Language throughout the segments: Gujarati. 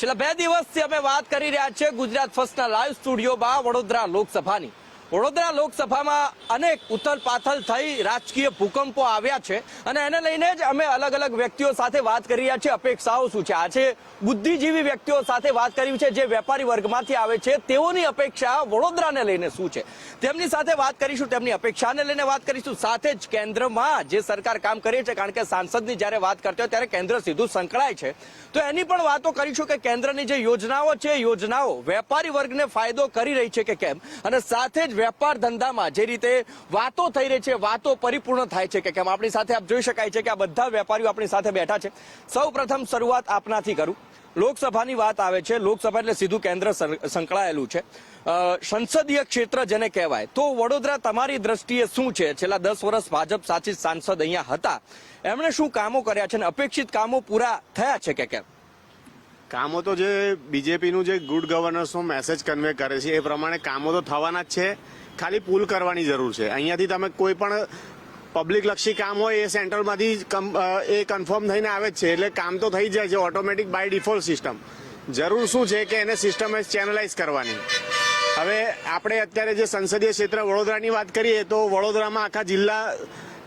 છેલ્લા બે દિવસથી અમે વાત કરી રહ્યા છીએ ગુજરાત ફર્સ્ટના લાઈવ સ્ટુડિયોમાં વડોદરા લોકસભાની. વડોદરા લોકસભામાં અનેક ઉથલ પાથલ થઈ રાજકીય ભૂકંપો આવ્યા છે અને એને લઈને જ અમે અલગ અલગ વ્યક્તિઓ સાથે વાત કરી રહ્યા છીએ. અપેક્ષાઓ શું છે? આજે બુદ્ધિજીવી વ્યક્તિઓ સાથે વાત કરી છે જે વેપારી વર્ગમાંથી આવે છે. તેઓની અપેક્ષા વડોદરાને લઈને શું છે? તેમની સાથે વાત કરીશું, તેમની અપેક્ષાને લઈને વાત કરીશું. સાથે જ કેન્દ્રમાં જે સરકાર કામ કરી છે, કારણ કે સાંસદની જ્યારે વાત કરતી હોય ત્યારે કેન્દ્ર સીધું સંકળાય છે. તો એની પણ વાતો કરીશું કે કેન્દ્રની જે યોજનાઓ છે યોજનાઓ વેપારી વર્ગને ફાયદો કરી રહી છે કે કેમ? અને સાથે જ વેપાર ધંધામાં જે રીતે વાતો થઈ રહી છે, વાતો પરિપૂર્ણ થાય છે કે કેમ? આપણી સાથે આપ જોઈ શકાય છે કે આ બધા વેપારીઓ આપણી સાથે બેઠા છે. સૌ પ્રથમ શરૂઆત આપનાથી કરું. લોકસભાની વાત આવે છે. લોકસભા એટલે સીધું કેન્દ્ર સંકળાયેલું છે. સંસદીય ક્ષેત્ર જેને કહેવાય. તો વડોદરા તમારી દ્રષ્ટિએ શું છે? છેલ્લા દસ વર્ષ ભાજપ સાચી સાંસદ અહીંયા હતા. એમણે શું કામો કર્યા છે અને અપેક્ષિત કામો પૂરા થયા છે કે કેમ? કામો તો જે બીજેપીનું જે ગુડ ગવર્નન્સનો મેસેજ કન્વે કરે છે, એ પ્રમાણે કામો તો થવાના જ છે. ખાલી પુલ કરવાની જરૂર છે. અહીંયાથી તમે કોઈ પણ પબ્લિક લક્ષી કામ હોય, એ સેન્ટ્રલમાંથી એ કન્ફર્મ થઈને આવે જ છે. એટલે કામ તો થઈ જાય છે ઓટોમેટિક બાય ડિફોલ્ટ સિસ્ટમ જરૂર શું છે કે એને સિસ્ટમ ચેનલાઇઝ કરવાની. હવે આપણે અત્યારે જે સંસદીય ક્ષેત્ર વડોદરાની વાત કરીએ, તો વડોદરામાં આખા જિલ્લા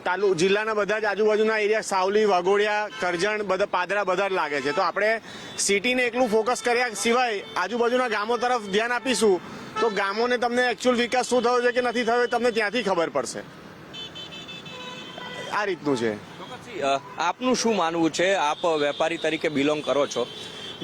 તાલુ જિલ્લાના બધા જ આજુબાજુના એરિયા સાવલી, વાઘોડિયા, કરજણ, બધા, પાદરા બધા લાગે છે. તો આપણે સિટીને એકલું ફોકસ કર્યા સિવાય આજુબાજુના ગામો તરફ ધ્યાન આપીશું, તો ગામોને તમને એકચ્યુઅલ વિકાસ શું થયો છે કે નથી થયો તમને ત્યાંથી ખબર પડશે. આ રીતનું છે. આપનું શું માનવું છે? આપ વેપારી તરીકે બિલોંગ કરો છો.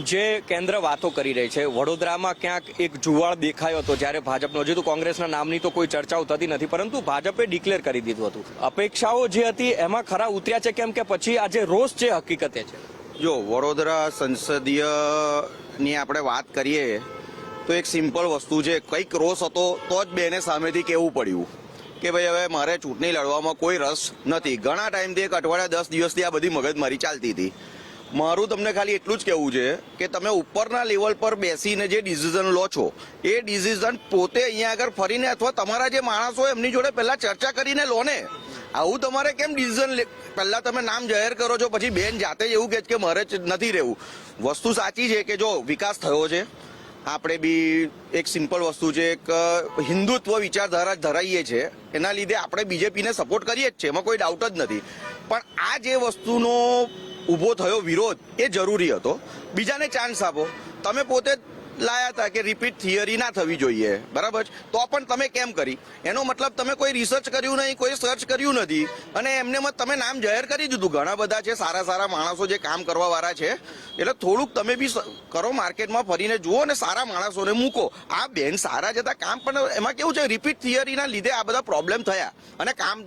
જે કેન્દ્ર વાતો કરી રહી છે, વડોદરામાં ક્યાંક એક જુવાળ દેખાયો હતો જ્યારે ભાજપનો, હજુ તો કોંગ્રેસના નામની તો કોઈ ચર્ચાઓ થતી નથી, પરંતુ ભાજપે ડિક્લેર કરી દીધું હતું. અપેક્ષાઓ જે હતી એમાં ખરા ઉતર્યા છે કેમ કે પછી આજે રોષ છે હકીકતે છે. જો વડોદરા સંસદીયની આપણે વાત કરીએ, તો એક સિમ્પલ વસ્તુ છે, કંઈક રોષ હતો તો જ બેને સામેથી કહેવું પડ્યું કે ભાઈ હવે મારે ચૂંટણી લડવામાં કોઈ રસ નથી. ઘણા ટાઈમથી એક અઠવાડિયા, દસ દિવસથી આ બધી મગજમારી ચાલતી હતી. મારું તમને ખાલી એટલું જ કહેવું છે કે તમે ઉપરના લેવલ પર બેસીને જે ડિસિઝન લો છો, એ ડિસિઝન પોતે અહીંયા આગળ ફરીને અથવા તમારા જે માણસો એમની જોડે પહેલા ચર્ચા કરીને લો ને. આવું તમારે કેમ ડિસિઝન પહેલા તમે નામ જાહેર કરો છો, પછી બેન જાતે જ એવું કહે કે મારે જ નથી રહેવું. વસ્તુ સાચી છે કે જો વિકાસ થયો છે, આપણે બી એક સિમ્પલ વસ્તુ છે, એક હિન્દુત્વ વિચારધારા ધરાઈએ છે, એના લીધે આપણે બીજેપીને સપોર્ટ કરીએ જ છે એમાં કોઈ ડાઉટ જ નથી. પણ આ જે વસ્તુનો ઊભો થયો વિરોધ એ જરૂરી હતો. બીજાને ચાન્સ આપો. તમે પોતે લાયા હતા કે રિપીટ થિયરી ના થવી જોઈએ. બરાબર? તો પણ તમે કેમ કરી? એનો મતલબ તમે કોઈ રિસર્ચ કર્યું નહીં, કોઈ સર્ચ કર્યું નથી. અને એમને તમે નામ જાહેર કરી દીધું. ઘણા બધા છે, સારા સારા માણસો જે કામ કરવા વાળા છે. એટલે થોડુંક તમે બી કરો માર્કેટમાં ફરીને જુઓ અને સારા માણસોને મૂકો. આ બેન સારા જતા કામ પણ એમાં કેવું છે રિપીટ થિયરીના લીધે આ બધા પ્રોબ્લેમ થયા. અને કામ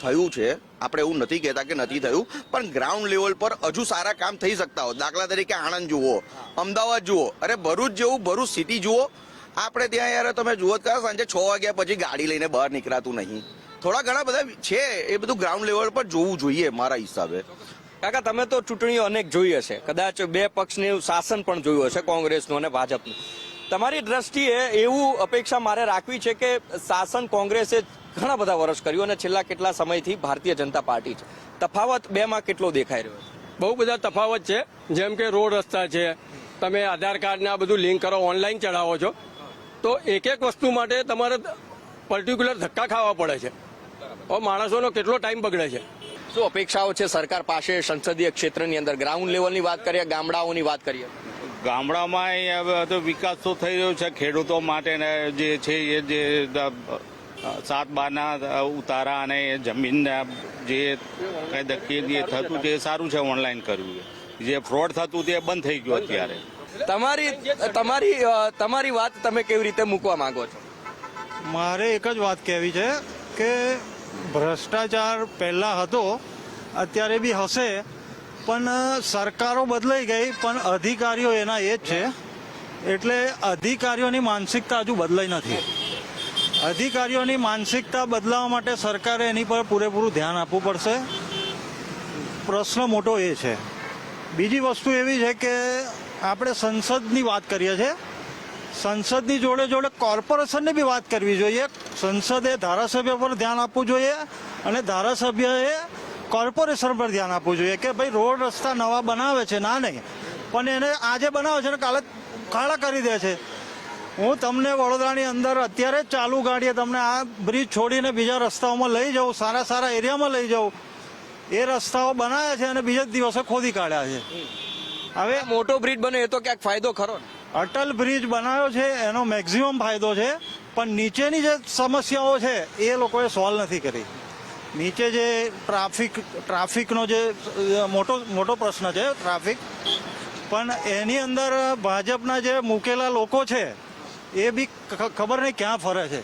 થયું છે. આપણે એવું નથી કહેતા કે નથી થયું, પણ ગ્રાઉન્ડ લેવલ પર હજુ સારા કામ થઈ શકતા હોય. દાખલા તરીકે આણંદ જુઓ, અમદાવાદ જુઓ, અરે ભરૂચ જેવું, ભરૂચ સિટી જુઓ, આપણે ત્યાં યાર તમે જુઓ તો સાંજે છ વાગ્યા પછી ગાડી લઈને બહાર નીકળાતું નહીં. થોડા ઘણા બધા છે, એ બધું ગ્રાઉન્ડ લેવલ પર જોવું જોઈએ મારા હિસાબે. કાકા, તમે તો ચૂંટણીઓ અનેક જોઈ હશે. કદાચ બે પક્ષનું શાસન પણ જોયું હશે, કોંગ્રેસનું અને ભાજપનું. તમારી દ્રષ્ટિએ એવું અપેક્ષા મારે રાખવી છે કે શાસન કોંગ્રેસે ઘણા બધા વર્ષ કર્યું અને છેલ્લા કેટલા સમયથી ભારતીય જનતા પાર્ટી છે. તફાવત બેમાં કેટલો દેખાઈ રહ્યો છે? બહુ બધા તફાવત છે. જેમ કે રોડ રસ્તા છે. તમે આધાર કાર્ડને આ બધું લિંક કરો ઓનલાઈન ચડાવો છો. તો એક એક વસ્તુ માટે તમારે પર્ટિક્યુલર ધક્કા ખાવા પડે છે. માણસોનો કેટલો ટાઈમ બગડે છે. શું અપેક્ષાઓ છે સરકાર પાસે સંસદીય ક્ષેત્રની અંદર? ગ્રાઉન્ડ લેવલની વાત કરીએ ગામડાઓની વાત કરીએ? ગામડામાં એ હવે તો વિકાસ તો થઈ રહ્યો છે ખેડૂતો માટે ને જે છે એ જે સાત બારના ઉતારા અને એ જમીનના જે કઈ દખી થતું તે સારું છે ઓનલાઈન કર્યું જે ફ્રોડ થતું તે બંધ થઈ ગયું અત્યારે. તમારી તમારી તમારી વાત તમે કેવી રીતે મૂકવા માંગો છો? મારે એક જ વાત કહેવી છે કે ભ્રષ્ટાચાર પહેલાં હતો અત્યારે બી હશે પણ સરકારો બદલાઈ ગઈ પણ અધિકારીઓ એના એ જ છે. એટલે અધિકારીઓની માનસિકતા હજુ બદલાઈ નથી. અધિકારીઓની માનસિકતા બદલાવવા માટે સરકારે એની પર પૂરેપૂરું ધ્યાન આપવું પડશે. પ્રશ્ન મોટો એ છે. બીજી વસ્તુ એવી છે કે આપણે સંસદની વાત કરીએ છીએ. સંસદની જોડે જોડે કોર્પોરેશનની બી વાત કરવી જોઈએ. સંસદે ધારાસભ્ય પર ધ્યાન આપવું જોઈએ અને ધારાસભ્યએ કોર્પોરેશન પર ધ્યાન આપવું જોઈએ કે ભાઈ રોડ રસ્તા નવા બનાવે છે ના નહીં. પણ એને આજે બનાવે છે ને કાલે ખાડા કરી દે છે. હું તમને વડોદરાની અંદર અત્યારે જ ચાલુ ગાડીએ તમને આ બ્રિજ છોડીને બીજા રસ્તાઓમાં લઈ જાઉં સારા સારા એરિયામાં લઈ જાઉં. એ રસ્તાઓ બનાવ્યા છે અને બીજા જ દિવસે ખોદી કાઢ્યા છે. હવે મોટો બ્રિજ બને એ તો ક્યાંક ફાયદો ખરો અટલ બ્રિજ બનાવ્યો છે એનો મેક્ઝિમમ ફાયદો છે પણ નીચેની જે સમસ્યાઓ છે એ લોકોએ સોલ્વ નથી કરી. નીચે જે ટ્રાફિક ટ્રાફિકનો જે મોટો મોટો પ્રશ્ન છે ટ્રાફિક પણ એની અંદર ભાજપના જે મૂકેલા લોકો છે એ બી ખ- ખબર નહીં ક્યાં ફરે છે.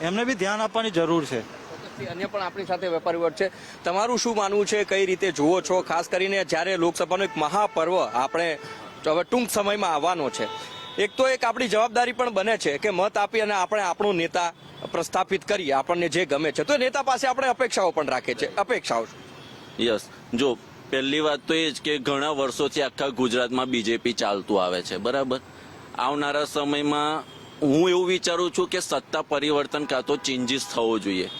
એમને બી ધ્યાન આપવાની જરૂર છે. અન્ય પણ આપણી સાથે વેપારી વર્ગ છે. તમારું શું માનવું છે? કઈ રીતે જુઓ છો? ખાસ કરીને જ્યારે લોકસભાનો એક મહાપર્વ આપણે હવે ટૂંક સમયમાં આવવાનો છે. એક તો એક આપણી જવાબદારી પણ બને છે કે મત આપી અને આપણે આપણું નેતા પ્રસ્થાપિત કરીએ આપણને જે ગમે છે. તો નેતા પાસે આપણે અપેક્ષાઓ પણ રાખે છે અપેક્ષાઓ યસ. જો પહેલી વાત તો એ જ કે ઘણા વર્ષોથી આખા ગુજરાતમાં બીજેપી ચાલતું આવે છે. બરાબર? આવનારા સમયમાં હું એવું વિચારું છું કે સત્તા પરિવર્તન કાં તો ચેન્જીસ થવો જોઈએ.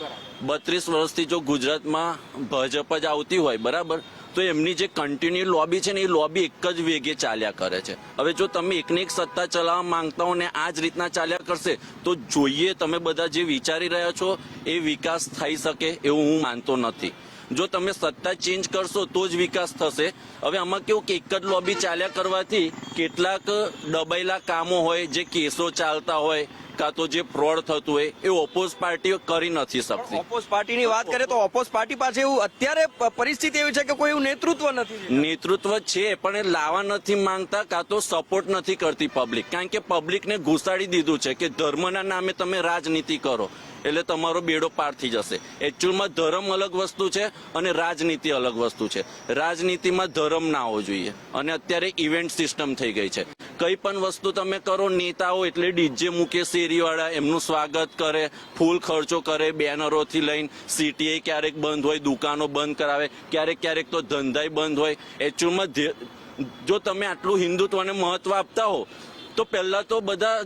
બત્રીસ વર્ષથી જો ગુજરાતમાં ભાજપ જ આવતી હોય, બરાબર? તો એમની જે કન્ટિન્યુ લોબી છે ને, એ લોબી એક જ વેગે ચાલ્યા કરે છે. હવે જો તમે એકને એક સત્તા ચલાવવા માંગતા હો ને, આ જ રીતના ચાલ્યા કરશે, તો જોઈએ તમે બધા જે વિચારી રહ્યા છો, એ વિકાસ થઈ શકે એવું હું માનતો નથી. જો તમે સત્તા ચેન્જ કરશો તો જ વિકાસ થશે. હવે આમાં કેવું કે એક જ લોબી ચાલ્યા કરવાથી કેટલાક દબાયેલા કામો હોય, જે કેસો ચાલતા હોય કાં તો જે ફ્રોડ થતું હોય એ ઓપોઝ પાર્ટી કરી નથી શકતી. ઓપોઝ પાર્ટીની વાત કરીએ તો ઓપોઝ પાર્ટી પાસે એવું અત્યારે પરિસ્થિતિ એવી છે કે કોઈ એવું નેતૃત્વ નથી નેતૃત્વ છે પણ એ લાવવા નથી માંગતા કાં તો સપોર્ટ નથી કરતી પબ્લિક કારણ કે પબ્લિકને ઘુસાડી દીધું છે કે ધર્મના નામે તમે રાજનીતિ કરો એટલે તમારો બેડો પાર થઈ જશે. એકચ્યુઅલમાં ધર્મ અલગ વસ્તુ છે અને રાજનીતિ અલગ વસ્તુ છે. રાજનીતિમાં ધર્મ ના હોવો જોઈએ. અને અત્યારે ઇવેન્ટ સિસ્ટમ થઈ ગઈ છે. કઈ પણ વસ્તુ તમે કરો નેતાઓ એટલે ડીજે મૂકે શેરીવાળા એમનું સ્વાગત કરે, ફૂલ ખર્ચો કરે, બેનરોથી લઈને સીટીએ ક્યારેક બંધ હોય, દુકાનો બંધ કરાવે, ક્યારેક ક્યારેક તો ધંધાય બંધ હોય. એકચ્યુઅલમાં જો તમે આટલું હિન્દુત્વને મહત્વ આપતા હો, તો પહેલા તો બધા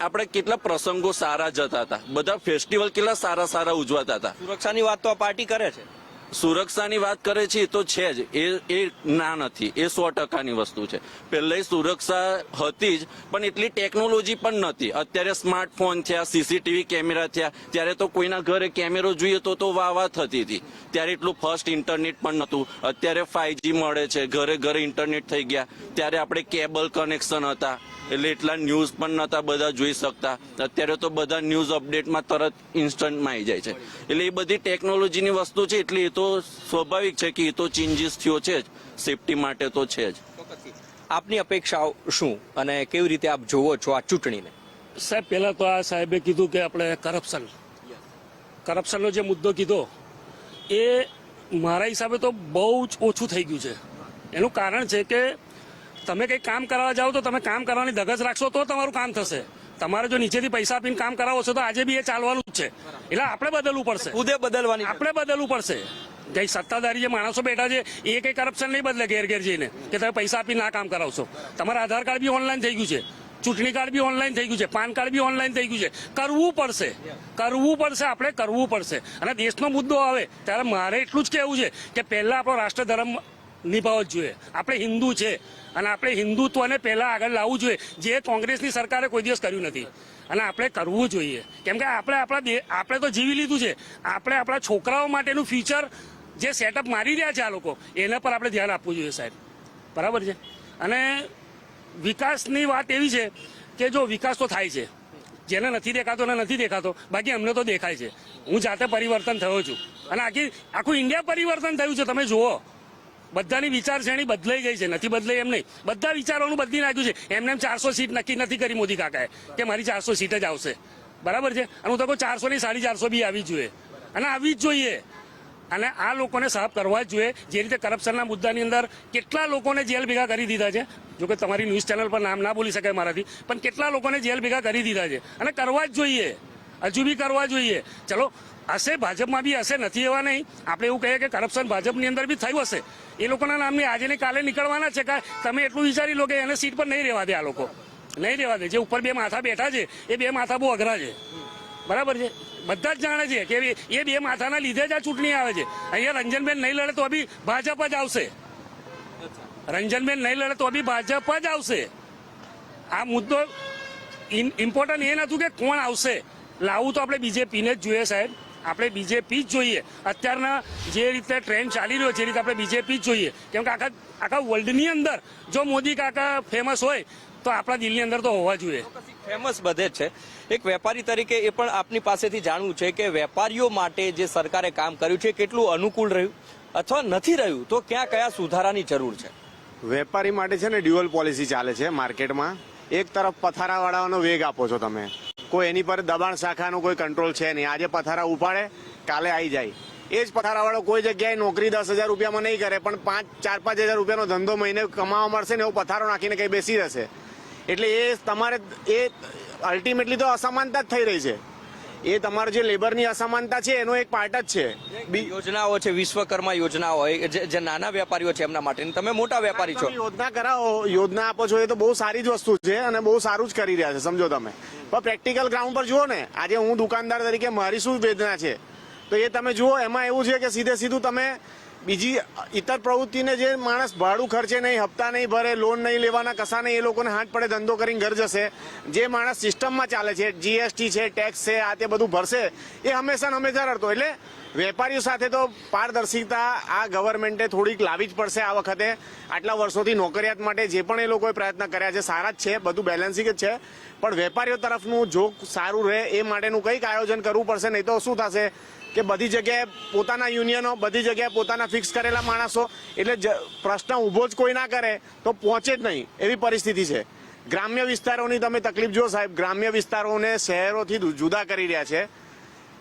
આપણે કેટલા પ્રસંગો સારા જતા હતા. બધા ફેસ્ટિવલ કેટલા સારા સારા ઉજવાતા હતા. સુરક્ષાની વાત તો આ પાર્ટી કરે છે. સુરક્ષાની વાત કરે છે તો છે જ. એ એ ના નથી. એ સો ટકાની વસ્તુ છે. પહેલે સુરક્ષા હતી જ, પણ એટલી ટેકનોલોજી પણ નથી અત્યારે સ્માર્ટફોન થયા, સીસીટીવી કેમેરા થયા, ત્યારે તો કોઈના ઘરે કેમેરો જોઈએ તો તો વાહ વાહ થતી હતી. ત્યારે એટલું ફર્સ્ટ ઇન્ટરનેટ પણ નહોતું. અત્યારે ફાઈવજી મળે છે, ઘરે ઘરે ઇન્ટરનેટ થઈ ગયા. ત્યારે આપણે કેબલ કનેક્શન હતા. એટલે એટલા ન્યૂઝ પણ નતા બધા જોઈ શકતા. અત્યારે તો બધા ન્યૂઝ અપડેટમાં તરત ઇન્સ્ટન્ટમાં આવી જાય છે. એટલે એ બધી ટેકનોલોજીની વસ્તુ છે એટલે એ તો સ્વાભાવિક છે કે એ તો ચેન્જીસ થયો છે જ. સેફટી માટે તો છે જ. આપની અપેક્ષાઓ શું? અને કેવી રીતે આપ જોવો છો આ ચૂંટણીને? સાહેબ પહેલા તો આ સાહેબે કીધું કે આપણે કરપ્શન કરપ્શનનો જે મુદ્દો કીધો એ મારા હિસાબે તો બહુ જ ઓછું થઈ ગયું છે. એનું કારણ છે કે તમે કંઈક કામ કરાવવા જાઓ તો તમે કામ કરવાની ધગજ રાખશો તો તમારું કામ થશે. તમારે જો નીચેથી પૈસા આપીને કામ કરાવો છો તો આજે બી એ ચાલવાનું જ છે. એટલે આપણે બદલવું પડશે. ખુદે બદલવાની આપણે બદલવું પડશે. જે સત્તાધારી જે માણસો બેઠા છે એ કઈ કરપ્શન નહીં બદલે ઘેર ઘેર જઈને કે તમે પૈસા આપીને ના કામ કરાવશો. તમારા આધાર કાર્ડ બી ઓનલાઈન થઈ ગયું છે. ચૂંટણી કાર્ડ બી ઓનલાઈન થઈ ગયું છે. પાન કાર્ડ બી ઓનલાઈન થઈ ગયું છે. કરવું પડશે. કરવું પડશે આપણે કરવું પડશે. અને દેશનો મુદ્દો આવે ત્યારે મારે એટલું જ કહેવું છે કે પહેલા આપણો રાષ્ટ્ર ધર્મ નિભાવવો જોઈએ. આપણે હિન્દુ છે અને આપણે હિન્દુત્વને પહેલાં આગળ લાવવું જોઈએ. જે કોંગ્રેસની સરકારે કોઈ દિવસ કર્યું નથી. અને આપણે કરવું જોઈએ. કેમ કે આપણે આપણા આપણે તો જીવી લીધું છે. આપણે આપણા છોકરાઓ માટેનું ફ્યુચર જે સેટઅપ મારી રહ્યા છે આ લોકો, એના પર આપણે ધ્યાન આપવું જોઈએ સાહેબ. બરાબર છે? અને વિકાસની વાત એવી છે કે જો વિકાસ તો થાય છે. જેને નથી દેખાતો ને નથી દેખાતો. બાકી અમને તો દેખાય છે. હું જાતે પરિવર્તન થયો છું. અને આખી, આખું ઇન્ડિયા પરિવર્તન થયું છે. તમે જુઓ. બધાની વિચારસરણી બદલાઈ ગઈ છે, નથી બદલાઈ એમ નહીં. બધા વિચારોનું બદલી નાખ્યું છે. એમને એમ ચારસો સીટ નક્કી નથી કરી મોદી કાકાએ, કે મારી ચારસો સીટ જ આવશે. બરાબર છે? અને હું તો કહું ચારસો ની સાડી ચારસો બી આવી જોઈએ. અને આવી જ જોઈએ. અને આ લોકોને સાફ કરવા જ જોઈએ. જે રીતે કરપ્શનના મુદ્દાની અંદર કેટલા લોકોને જેલ ભેગા કરી દીધા છે. જો કે તમારી ન્યૂઝ ચેનલ પર નામ ના બોલી શકાય મારાથી, પણ કેટલા લોકોને જેલ ભેગા કરી દીધા છે. અને કરવા જ જોઈએ. હજુ બી કરવા જોઈએ. ચલો હશે? ભાજપમાં બી હશે? નથી એવા નહીં? આપણે એવું કહીએ કે કરપ્શન ભાજપની અંદર બી થયું હશે. એ લોકોના નામની આજે ને કાલે નીકળવાના છે કે તમે એટલું વિચારી લો કે એને સીટ પર નહીં રહેવા દે આ લોકો. નહીં રહેવા દે. જે ઉપર બે માથા બેઠા છે, એ બે માથા બહુ અઘરા છે. બરાબર છે? બધા જ જાણે છે કે એ બે માથાના લીધે જ આ ચૂંટણી આવે છે. અહીંયા રંજનબેન નહીં લડે તો બી ભાજપ જ આવશે. રંજનબેન નહીં લડે તો બી ભાજપ જ આવશે. આ મુદ્દો ઇમ્પોર્ટન્ટ એ નતું કે કોણ આવશે. લાવવું તો આપણે બીજેપીને જ જોઈએ સાહેબ. આપણે બીજેપી જ જોઈએ. અત્યારના જે રીતે ટ્રેન્ડ ચાલી રહ્યો છે એ રીતે આપણે બીજેપી જ જોઈએ. કેમ કે આખા આખા વર્લ્ડની અંદર જો મોદી કાકા ફેમસ હોય તો આપણા દિલની અંદર તો હોવા જોઈએ. ફેમસ બધે જ છે. એક વેપારી તરીકે એ પણ આપની પાસેથી જાણવું છે કે વેપારીઓ માટે જે સરકારે કામ કર્યું છે એ કેટલું અનુકૂળ રહ્યું અથવા નથી રહ્યું? તો ક્યાં કયા સુધારાની જરૂર છે? વેપારી માટે છે ને ડ્યુઅલ પોલિસી ચાલે છે માર્કેટમાં. એક તરફ પથારાવાળાનો વેગ આપો છો તમે. કોઈ એની પર દબાણ શાખાનું કોઈ કંટ્રોલ છે નહીં. આજે પથારા ઉપાડે, કાલે આવી જાય. એ જ પથારાવાળો કોઈ જગ્યાએ નોકરી દસ હજાર રૂપિયામાં નહીં કરે, પણ પાંચ, ચાર, પાંચ હજાર રૂપિયાનો ધંધો મહિને કમાવા મળશે ને એવો પથારો નાખીને કંઈ બેસી રહેશે. એટલે એ તમારે, એ અલ્ટિમેટલી તો અસમાનતા જ થઈ રહી છે. એ તમારે જે લેબરની અસમાનતા છે એનો એક પાર્ટ જ છે. યોજનાઓ છે વિશ્વકર્મા યોજનાઓ હોય જે જે નાના વેપારીઓ છે એમના માટે. તમે મોટા વેપારી છો. યોજના કરાવો યોજના આપો છો એ તો બહુ સારી જ વસ્તુ છે અને બહુ સારું જ કરી રહ્યા છે સમજો તમે. પણ પ્રેક્ટિકલ ગ્રાઉન્ડ પર જુઓ ને આજે હું દુકાનદાર તરીકે મારી શું વેદના છે? તો એ તમે જુઓ એમાં એવું છે કે સીધે સીધું તમે બીજી ઇતર પ્રવૃત્તિને જે માણસ ભાડું ખર્ચે નહીં, હપ્તા નહીં ભરે લોન નહીં લેવાના, કશા નહીં, એ લોકોને હાથ પડે, ધંધો કરીને ઘર જશે. જે માણસ સિસ્ટમમાં ચાલે છે જીએસટી છે ટેક્સ છે, આ તે બધું ભરશે, એ હંમેશા હંમેશા રડતો. એટલે વેપારીઓ સાથે તો પારદર્શિતા આ ગવર્મેન્ટે થોડીક લાવી જ પડશે આ વખતે. આટલા વર્ષોથી નોકરિયાત માટે જે પણ એ લોકોએ પ્રયત્ન કર્યા છે, સારા જ છે, બધું બેલેન્સિંગ જ છે. પણ વેપારીઓ તરફનું જોક સારું રહે, એ માટેનું કંઈક આયોજન કરવું પડશે, નહીં તો શું થશે? કે બધી જગ્યાએ પોતાના યુનિયનો, બધી જગ્યાએ પોતાના ફિક્સ કરેલા માણસો, એટલે પ્રશ્ન ઊભો જ કોઈ ના કરે તો પહોંચે જ નહીં. એવી પરિસ્થિતિ છે. ગ્રામ્ય વિસ્તારોની તમે તકલીફ જો સાહેબ, ગ્રામ્ય વિસ્તારોને શહેરોથી જુદા કરી રહ્યા છે.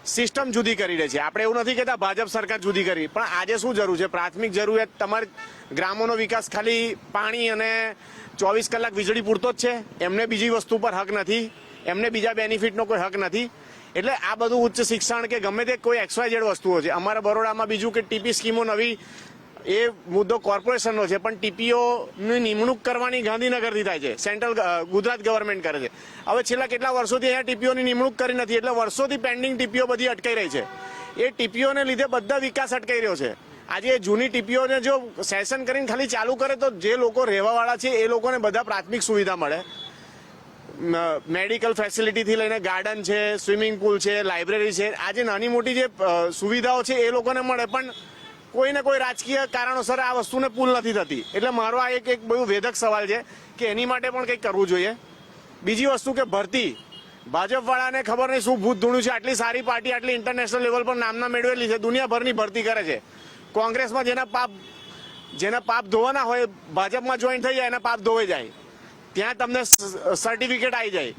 સિસ્ટમ જુદી કરી રહી છે. આપણે એવું નથી કહેતા ભાજપ સરકાર જુદી કરી. પણ આજે શું જરૂર છે? પ્રાથમિક જરૂરિયાત તમારે ગ્રામોનો વિકાસ ખાલી પાણી અને ચોવીસ કલાક વીજળી પૂરતો જ છે. એમને બીજી વસ્તુ પર હક નથી. એમને બીજા બેનિફિટનો કોઈ હક નથી. એટલે આ બધું ઉચ્ચ શિક્ષણ કે ગમે તે કોઈ એક્સવાય વસ્તુઓ છે. અમારા બરોડામાં બીજું કે ટીપી સ્કીમો નવી, એ મુદ્દો કોર્પોરેશનનો છે, પણ ટીપીઓની નિમણૂક કરવાની ગાંધીનગરથી થાય છે. સેન્ટ્રલ ગુજરાત ગવર્મેન્ટ કરે છે. હવે છેલ્લા કેટલા વર્ષોથી અહીંયા ટીપીઓની નિમણૂક કરી નથી, એટલે વર્ષોથી પેન્ડિંગ ટીપીઓ બધી અટકાઈ રહી છે. એ ટીપીઓને લીધે બધા વિકાસ અટકાઈ રહ્યો છે. આજે જૂની ટીપીઓને જો સેશન કરીને ખાલી ચાલુ કરે તો જે લોકો રહેવાવાળા છે, એ લોકોને બધા પ્રાથમિક સુવિધા મળે. મેડિકલ ફેસિલિટીથી લઈને ગાર્ડન છે સ્વિમિંગ પુલ છે લાઇબ્રેરી છે. આજે નાની મોટી જે સુવિધાઓ છે એ લોકોને મળે, પણ કોઈને કોઈ રાજકીય કારણોસર આ વસ્તુને પુલ નથી થતી. એટલે મારો આ એક એક બહુ વેધક સવાલ છે કે એની માટે પણ કંઈક કરવું જોઈએ. બીજી વસ્તુ કે ભરતી. ભાજપવાળાને ખબર નહીં શું ભૂત ધૂણ્યું છે, આટલી સારી પાર્ટી, આટલી ઇન્ટરનેશનલ લેવલ પર નામના મેળવેલી છે, દુનિયાભરની ભરતી કરે છે. કોંગ્રેસમાં જેના પાપ જેના પાપ ધોવાના હોય, ભાજપમાં જોઈન થઈ જાય, એના પાપ ધોવાઈ જાય. ત્યાં તમને સર્ટિફિકેટ આવી જાય.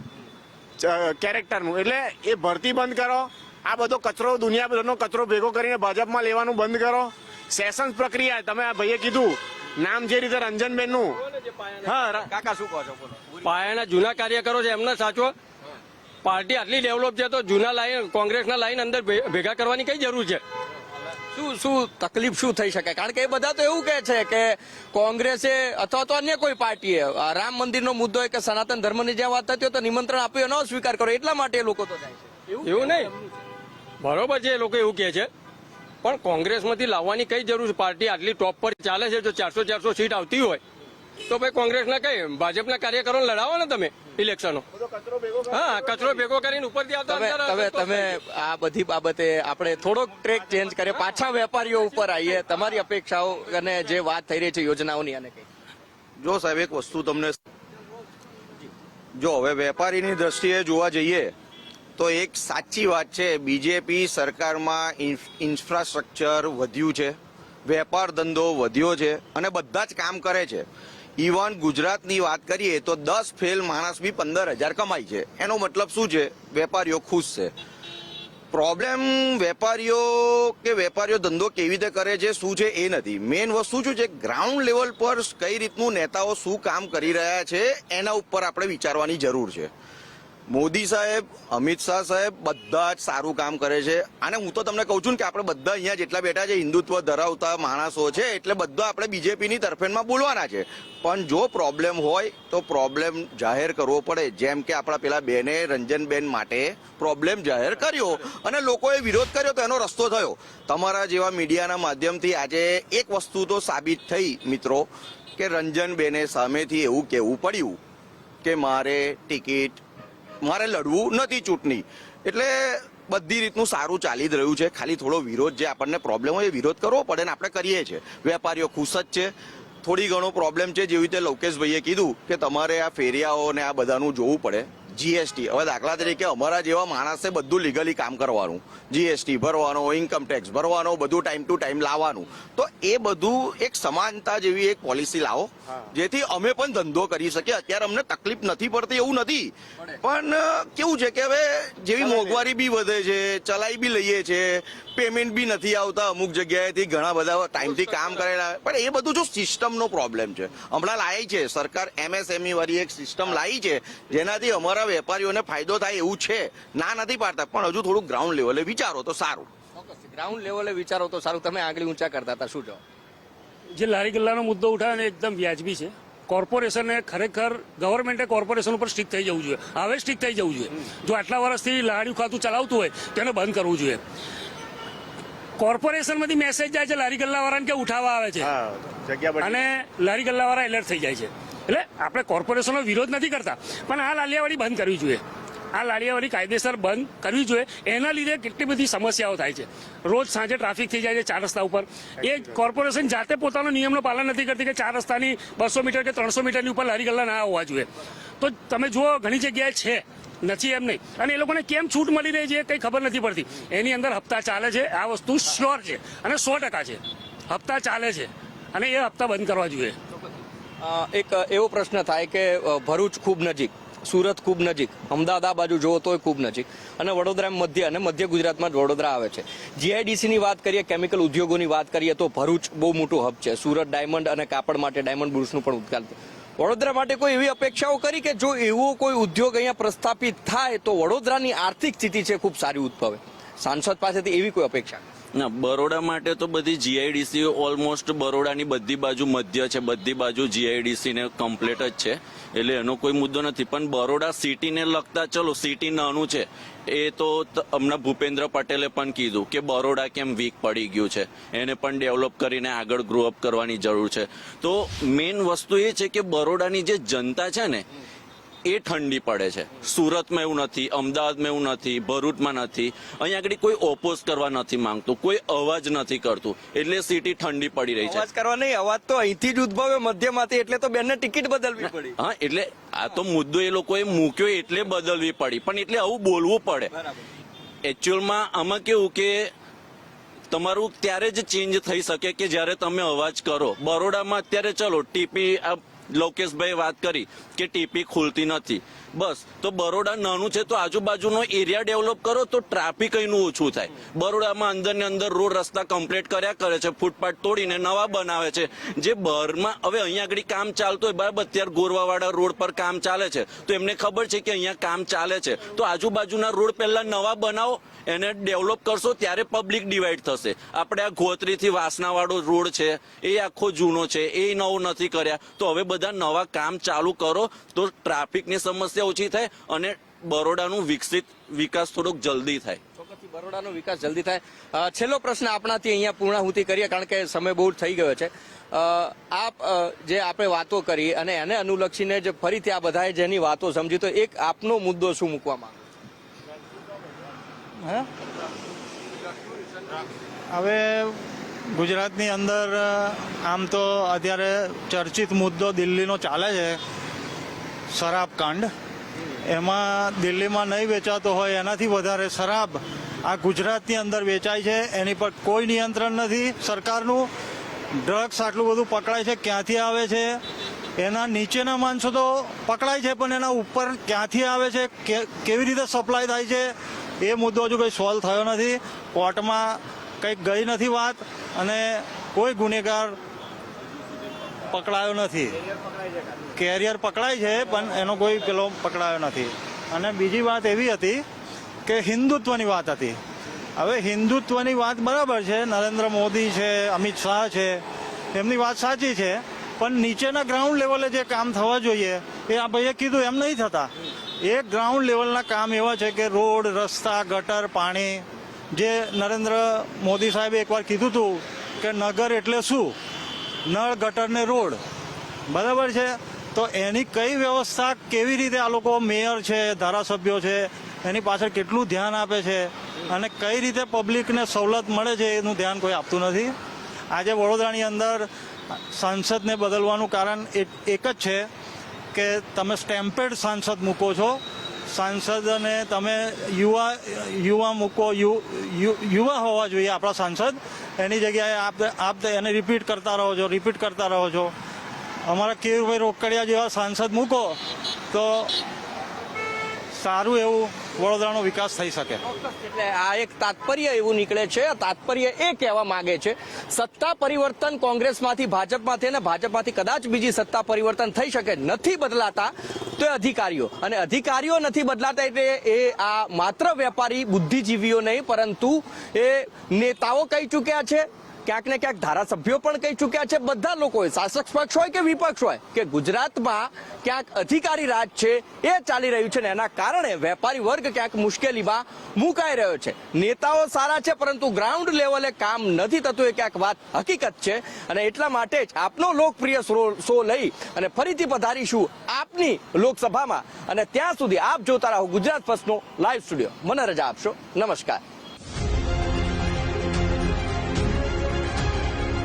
કેરેક્ટરનું એટલે એ ભરતી બંધ કરો. આ બધો કચરો દુનિયાભરનો કચરો ભેગો કરીને ભાજપમાં લેવાનું બંધ કરો. સેશન્સ પ્રક્રિયા તમે આ ભાઈએ કીધું નામ જે રીતે રંજનબેનનું. હા કાકા શું કહો છો? પાયાના જૂના કાર્યકરો છે એમને સાચો. પાર્ટી આટલી ડેવલપ છે તો જૂના લાઈન કોંગ્રેસના લાઈન અંદર ભેગા કરવાની કઈ જરૂર છે? શું શું તકલીફ શું થઈ શકે? કારણ કે એ બધા તો એવું કહે છે કે કોંગ્રેસે અથવા તો અન્ય કોઈ પાર્ટીએ રામ મંદિરનો મુદ્દો કે સનાતન ધર્મની જ્યાં વાત થતી હોય તો નિમંત્રણ આપ્યું ન સ્વીકાર કરો એટલા માટે એ લોકો તો જાય એવું નહીં. બરોબર છે, એ લોકો એવું કહે છે. પણ કોંગ્રેસમાંથી લાવવાની કઈ જરૂર છે? પાર્ટી આટલી ટોપ પર ચાલે છે, જો ચારસો ચારસો સીટ આવતી હોય તો ભાઈ કોંગ્રેસના કઈ ભાજપના કાર્યકરો લડાવો ને તમે ઇલેક્શનો? હા કચરો ભેગો કરીને ઉપરથી આવતા તમે તમે આ બધી બાબતે આપણે થોડોક ટ્રેક ચેન્જ કરીએ પાછા વેપારીઓ ઉપર આવીએ. તમારી અપેક્ષાઓ અને જે વાત થઈ રહી છે યોજનાઓની અને કઈ. જો સાહેબ એક વસ્તુ તમને જો હવે વેપારીની દ્રષ્ટિએ જોવા જઈએ તો એક સાચી વાત છે બીજેપી સરકારમાં ઇન્ફ્રાસ્ટ્રક્ચર વધ્યું છે વેપાર ધંધો વધ્યો છે અને બધા જ કામ કરે છે. ઇવન ગુજરાતની વાત કરીએ તો દસ ફેલ માણસ બી પંદર હજાર કમાય છે. એનો મતલબ શું છે? વેપારીઓ ખુશ છે. પ્રોબ્લેમ વેપારીઓ કે વેપારીઓ ધંધો કેવી રીતે કરે છે, શું છે એ નથી. મેઇન વસ્તુ શું છે? ગ્રાઉન્ડ લેવલ પર કઈ રીતનું નેતાઓ શું કામ કરી રહ્યા છે, એના ઉપર આપણે વિચારવાની જરૂર છે. મોદી સાહેબ, અમિત શાહ સાહેબ બધા જ સારું કામ કરે છે. અને હું તો તમને કહું છું કે આપણે બધા અહીંયા જેટલા બેઠા છે, હિન્દુત્વ ધરાવતા માણસો છે, એટલે બધા આપણે બીજેપીની તરફેણમાં બોલવાના છે. પણ જો પ્રોબ્લેમ હોય, તો પ્રોબ્લેમ જાહેર કરવો પડે. જેમ કે આપણા પેલા બેને રંજનબેન માટે પ્રોબ્લેમ જાહેર કર્યો અને લોકોએ વિરોધ કર્યો તો એનો રસ્તો થયો. તમારા જેવા મીડિયાના માધ્યમથી આજે એક વસ્તુ તો સાબિત થઈ, મિત્રો, કે રંજનબેને સામેથી એવું કહેવું પડ્યું કે મારે ટિકિટ મારે લડવું નથી ચૂંટણી. એટલે બધી રીતનું સારું ચાલી જ રહ્યું છે. ખાલી થોડો વિરોધ જે આપણને પ્રોબ્લેમ હોય એ વિરોધ કરવો પડે ને આપણે કરીએ છીએ. વેપારીઓ ખુશ જ છે. થોડી ઘણો પ્રોબ્લેમ છે જેવી રીતે લૌકેશભાઈએ કીધું કે તમારે આ ફેરિયાઓ ને આ બધાનું જોવું પડે. જીએસટી હવે દાખલા તરીકે અમારા જેવા માણસે બધું લીગલી કામ કરવાનું. જીએસટી ભરવાનો ઇન્કમ ટેક્સ ભરવાનો બધું ટાઈમ ટુ ટાઈમ લાવવાનું. તો એ બધું એક સમાનતા જેવી એક પોલિસી લાવો જેથી અમે પણ ધંધો કરી શકીએ. અત્યારે અમને તકલીફ નથી પડતી એવું નથી. પણ કેવું છે કે હવે જેવી મોંઘવારી બી વધે છે ચલાઈ બી લઈએ છે પેમેન્ટ બી નથી આવતા. અમુક જગ્યાએથી ઘણા બધા ટાઈમથી કામ કરેલા પણ એ બધું જો સિસ્ટમનો પ્રોબ્લેમ છે. હમણાં લાવી છે. સરકાર એમએસએમઈ વાળી એક સિસ્ટમ લાવી છે જેનાથી અમારા વેપારીઓને ફાયદો થાય એવું છે. ના નથી પાડતા. પણ હજુ થોડું ગ્રાઉન્ડ લેવલે વિચારો તો સારું. ગ્રાઉન્ડ લેવલે વિચારો તો સારું. તમે આગળ ઊંચા કરતા હતા. શું જવાબ? જે લારી ગલ્લાનો મુદ્દો ઉઠાવે ને એકદમ વ્યાજબી છે. કોર્પોરેશને ખરેખર ગવર્મેન્ટે કોર્પોરેશન ઉપર સ્ટીક થઈ જવું જોઈએ. હવે સ્ટીક થઈ જવું જોઈએ. જો આટલા વર્ષથી લાડ્યું ખાતું ચલાવતું હોય તો એને બંધ કરવું જોઈએ. કોર્પોરેશનમાંથી મેસેજ જાય છે લારી ગલ્લાવાળાને કે ઉઠાવવા આવે છે. અને લારી ગલ્લાવાળા એલર્ટ થઈ જાય છે. એટલે આપણે કોર્પોરેશનનો વિરોધ નથી કરતા. પણ આ લાલિયાવાડી બંધ કરવી જોઈએ. આ લાડિયાવાડી કાયદેસર બંધ કરવી જોઈએ. એના લીધે કેટલી બધી સમસ્યાઓ થાય છે. રોજ સાંજે ટ્રાફિક થઈ જાય છે ચાર રસ્તા ઉપર. એ કોર્પોરેશન જાતે પોતાનો નિયમનું પાલન નથી કરતી કે ચાર રસ્તાની બસો મીટર કે ત્રણસો મીટરની ઉપર લારી ગલ્લા ના હોવા જોઈએ. તો તમે જુઓ, ઘણી જગ્યાએ છે. નથી એમ નહીં. અને એ લોકોને કેમ છૂટ મળી રહી છે કંઈ ખબર નથી પડતી. એની અંદર હપ્તા ચાલે છે. આ વસ્તુ શ્યોર છે. અને સો ટકા છે. હપ્તા ચાલે છે. અને એ હપ્તા બંધ કરવા જોઈએ. એક એવો પ્રશ્ન થાય કે ભરૂચ ખૂબ નજીક. સુરત ખૂબ નજીક. અમદાવાદ આ બાજુ જુઓ તોય ખૂબ નજીક. અને વડોદરા મધ્ય અને મધ્ય ગુજરાતમાં જ વડોદરા આવે છે. જીઆઈડીસીની વાત કરીએ, કેમિકલ ઉદ્યોગોની વાત કરીએ, તો ભરૂચ બહુ મોટું હબ છે. સુરત ડાયમંડ અને કાપડ માટે ડાયમંડ બુર્સનું પણ ઉદઘાટન. વડોદરા માટે કોઈ એવી અપેક્ષાઓ કરી કે જો એવો કોઈ ઉદ્યોગ અહીંયા પ્રસ્થાપિત થાય, તો વડોદરાની આર્થિક સ્થિતિ છે ખૂબ સારી ઉદ્ભવે. સાંસદ પાસેથી એવી કોઈ અપેક્ષા? ના, બરોડા માટે તો બધી જીઆઈડીસી ઓલમોસ્ટ બરોડાની બધી બાજુ મધ્ય છે, બધી બાજુ જીઆઈડીસી ને કમ્પ્લીટ જ છે. એટલે એનો કોઈ મુદ્દો નથી. પણ બરોડા સિટીને લગતા, ચલો સિટી નાનું છે, એ તો હમણાં ભૂપેન્દ્ર પટેલે પણ કીધું કે બરોડા કેમ વીક પડી ગયું છે. એને પણ ડેવલપ કરીને આગળ ગ્રો અપ કરવાની જરૂર છે. તો મેઇન વસ્તુ એ છે કે બરોડાની જે જનતા છે ને એ ઠંડી પડે છે. સુરતમાં એવું નથી અમદાવાદમાં એવું નથી ભરૂચમાં નથી. અહીંયા આગળ કોઈ ઓપોઝ કરવા નથી માંગતું કોઈ અવાજ નથી કરતું. એટલે સિટી ઠંડી પડી રહી છે. અવાજ કરવા નહીં અવાજ તો અહીંથી જ ઉદ્ભવે મધ્યમાંથી એટલે તો બેનને ટિકિટ બદલવી પડી. હા એટલે આ તો મુદ્દો એ લોકોએ મૂક્યો એટલે બદલવી પડી. પણ એટલે આવું બોલવું પડે. એકચ્યુઅલમાં આમાં કેવું કે તમારું ત્યારે જ ચેન્જ થઈ શકે કે જ્યારે તમે અવાજ કરો. બરોડામાં અત્યારે ચલો ટીપી આ લોકેશભાઈ વાત કરી કે ટીપી ખુલતી નથી. બસ, તો બરોડા નાનું છે, તો આજુબાજુનો એરિયા ડેવલપ કરો, તો ટ્રાફિક અહીંનું ઓછું થાય. બરોડામાં અંદર ને અંદર રોડ રસ્તા કમ્પ્લીટ કર્યા કરે છે, ફૂટપાથ તોડીને નવા બનાવે છે. જે બહારમાં, હવે અહીંયા આગળ કામ ચાલતું હોય, બરાબર, અત્યારે ગોરવાવાળા રોડ પર કામ ચાલે છે. તો એમને ખબર છે કે અહીંયા કામ ચાલે છે. તો આજુબાજુના રોડ પહેલા નવા બનાવો, એને ડેવલપ કરશો, ત્યારે પબ્લિક ડિવાઈડ થશે. આપણે આ ગોત્રીથી વાસનાવાળો રોડ છે, એ આખો જૂનો છે, એ નવો નથી કર્યા. તો હવે બધા નવા કામ ચાલુ કરો તો ટ્રાફિકની સમસ્યા ઓછી થાય અને બરોડાનું વિકસિત વિકાસ થોડોક જલ્દી થાય. ચોક્કસથી બરોડાનો વિકાસ જલ્દી થાય. છેલ્લો પ્રશ્ન આપણાથી અહીંયા પૂર્ણાહુતિ કરીએ કારણ કે સમય બહુ થઈ ગયો છે. આપ જે આપણે વાતો કરી અને એને અનુલક્ષીને જે ફરીથી આ બધાએ જેની વાતો સમજી તો એક આપનો મુદ્દો શું મૂકવા માંગો? હવે ગુજરાતની અંદર આમ તો અત્યારે ચર્ચિત મુદ્દો દિલ્હીનો ચાલે છે, શરાબ કાંડ. એમાં દિલ્હીમાં નહીં વેચાતો હોય એનાથી વધારે શરાબ આ ગુજરાતની અંદર વેચાય છે, એની પર કોઈ નિયંત્રણ નથી. સરકારનું ડ્રગ્સ આટલું બધું પકડાય છે, ક્યાંથી આવે છે? એના નીચેના માણસો તો પકડાય છે, પણ એના ઉપર ક્યાંથી આવે છે? કેવી રીતે સપ્લાય થાય છે? એ મુદ્દો હજુ કંઈ સોલ્વ થયો નથી. કોર્ટમાં કંઈક ગઈ નથી વાત અને કોઈ ગુનેગાર પકડાયો નથી. કેરિયર પકડાય છે, પણ એનો કોઈ પેલો પકડાયો નથી. અને બીજી વાત એવી હતી કે હિન્દુત્વની વાત હતી. હવે હિન્દુત્વની વાત બરાબર છે, નરેન્દ્ર મોદી છે, અમિત શાહ છે, એમની વાત સાચી છે, પણ નીચેના ગ્રાઉન્ડ લેવલે જે કામ થવા જોઈએ, એ આ ભાઈએ કીધું, એમ નહીં થતા. એ ગ્રાઉન્ડ લેવલના કામ એવા છે કે રોડ, રસ્તા, ગટર, પાણી જે નરેન્દ્ર મોદી સાહેબે એકવાર કીધું હતું કે નગર એટલે શું? નળ, ગટર ને રોડ. બરાબર છે? તો એની કઈ વ્યવસ્થા કેવી રીતે આ લોકો મેયર છે, ધારાસભ્યો છે, એની પાછળ કેટલું ધ્યાન આપે છે અને કઈ રીતે પબ્લિકને સવલત મળે છે એનું ધ્યાન કોઈ આપતું નથી? આજે વડોદરાની અંદર સાંસદને બદલવાનું કારણ એક જ છે કે તમે સ્ટેમ્પેડ સાંસદ મૂકો છો. સાંસદને તમે યુવા યુવા મૂકો યુવા હોવા જોઈએ આપણા સાંસદ. એની જગ્યાએ આપ આપ એને રિપીટ કરતા રહો છો રિપીટ કરતા રહો છો. અમારા કેયુરભાઈ રોકડિયા જેવા સાંસદ મૂકો, તો સારું એવું વડોદરાનો વિકાસ થઈ શકે. એટલે આ એક તાત્પર્ય એવું નીકળે છે તાત્પર્ય એ કહેવા માંગે છે, સત્તા પરિવર્તન કોંગ્રેસમાંથી ભાજપમાંથી અને ભાજપમાંથી કદાચ બીજી સત્તા પરિવર્તન થઈ શકે નથી બદલાતા, તો અધિકારીઓ. અને અધિકારીઓ નથી બદલાતા એટલે એ આ માત્ર વેપારી બુદ્ધિજીવીઓ નહીં, પરંતુ એ નેતાઓ કહી ચૂક્યા છે ક્યાંક ને ક્યાંક ધારાસભ્યો પણ કહી ચૂક્યા છે, બધા લોકોએ, શાસક પક્ષ હોય કે વિપક્ષ હોય, કે ગુજરાતમાં ક્યાંક અધિકારી રાજ છે, એ ચાલી રહ્યું છે ને એના કારણે વેપારી વર્ગ ક્યાંક મુશ્કેલીમાં મુકાઈ રહ્યો છે. નેતાઓ સારા છે, પરંતુ ગ્રાઉન્ડ લેવલે કામ નથી થતું, એ ક્યાંક વાત હકીકત છે. અને એટલા માટે જ આપનો લોકપ્રિય શો- લઈ અને ફરીથી પધારીશું આપની લોકસભામાં. અને ત્યાં સુધી આપ જોતા રહો ગુજરાત ફર્સ્ટનો લાઈવ સ્ટુડિયો. મને રજા આપશો. નમસ્કાર.